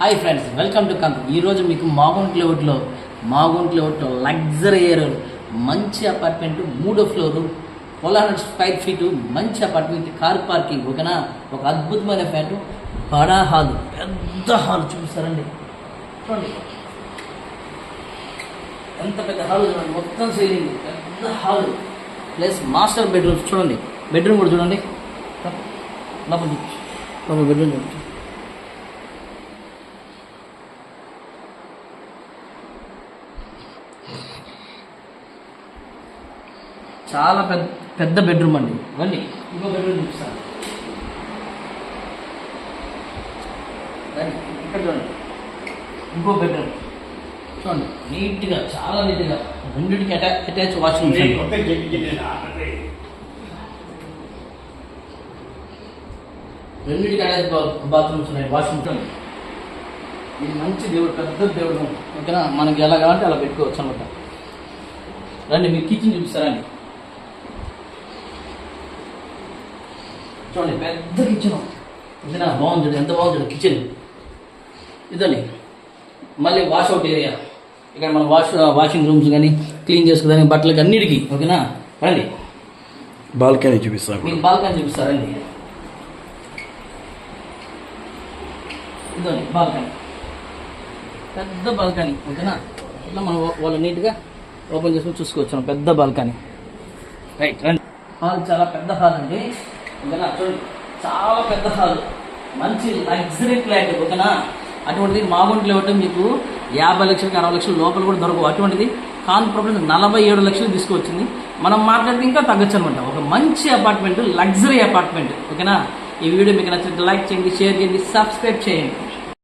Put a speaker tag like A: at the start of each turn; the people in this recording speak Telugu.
A: హాయ్ ఫ్రెండ్స్ వెల్కమ్ టు కంక్ ఈరోజు మీకు మాగుంట్ లేఅవుట్లో మాగుంట్ లేఅవుట్లో లగ్జరీ ఏరియా మంచి అపార్ట్మెంట్ మూడో floor four hundred square feet మంచి అపార్ట్మెంట్ కార్ పార్కింగ్ ఒకనా ఒక అద్భుతమైన ఫ్లాట్ బడా హాల్ పెద్ద హాల్ చూపిస్తారండి చూడండి. ఎంత పెద్ద హాల్ చూడండి మొత్తం సీలింగ్ పెద్ద హాల్ ప్లస్ మాస్టర్ బెడ్రూమ్ చూడండి. బెడ్రూమ్ కూడా చూడండి. లోపల చూపించు. లోపల బెడ్రూమ్ చూపించు చాలా పెద్ద పెద్ద బెడ్రూమ్ అండి. రండి ఇంకో బెడ్రూమ్ చూపిస్తాను. రండి ఇక్కడ చూడండి. ఇంకో బెడ్రూమ్ చూడండి నీట్గా చాలా నీట్గా రెండింటికి అటా అటాచ్ వాష్రూమ్ రెండింటికి అటాచ్ బాత్రూమ్స్ ఉన్నాయి వాష్రూమ్ చూడండి. ఇది మంచి దేవుడు పెద్ద దేవుడు. ఓకేనా? మనకి ఎలా కావాలంటే అలా పెట్టుకోవచ్చు అనమాట. రండి మీరు కిచెన్ చూపిస్తారండి చూడండి పెద్ద కిచెన్ ఇదేనా బాగుంది చూడండి ఎంత బాగుంది చూడండి కిచెన్ ఇదండి. మళ్ళీ వాష్ అవుట్ ఏరియా ఇక్కడ మనం వాష్ వాషింగ్ రూమ్స్ కానీ క్లీన్ చేసుకోవడానికి బట్టలకి అన్నిటికీ ఓకేనా? రండి.
B: బాల్కనీ చూపిస్తాను
A: మీకు బాల్కనీ చూపిస్తారండి ఇదండి బాల్కనీ. పెద్ద బాల్కనీ ఓకేనా? ఇట్లా మనం వాళ్ళు నీట్గా ఓపెన్ చేసుకొని చూసుకోవచ్చు పెద్ద బాల్కనీ. రైట్ రండి. హాల్ చాలా పెద్ద హాల్ అండి. ఓకేనా చూడండి చాలా పెద్ద హాల్. మంచి లగ్జరీ ఫ్లాట్ ఓకేనా? అటువంటిది మాగుంట్లో ఇవ్వటం మీకు యాభై లక్షలకి అరవై లక్షల లోపల కూడా దొరకవు. అటువంటిది కాన్ ప్రాబ్లం నలభై ఏడు లక్షలు తీసుకొచ్చింది మనం మాట్లాడితే ఇంకా తగ్గచ్చు అనమాట ఒక మంచి అపార్ట్మెంట్ లగ్జరీ అపార్ట్మెంట్ ఓకేనా? ఈ వీడియో మీకు నచ్చితే లైక్ చేయండి షేర్ చేయండి సబ్స్క్రైబ్ చేయండి.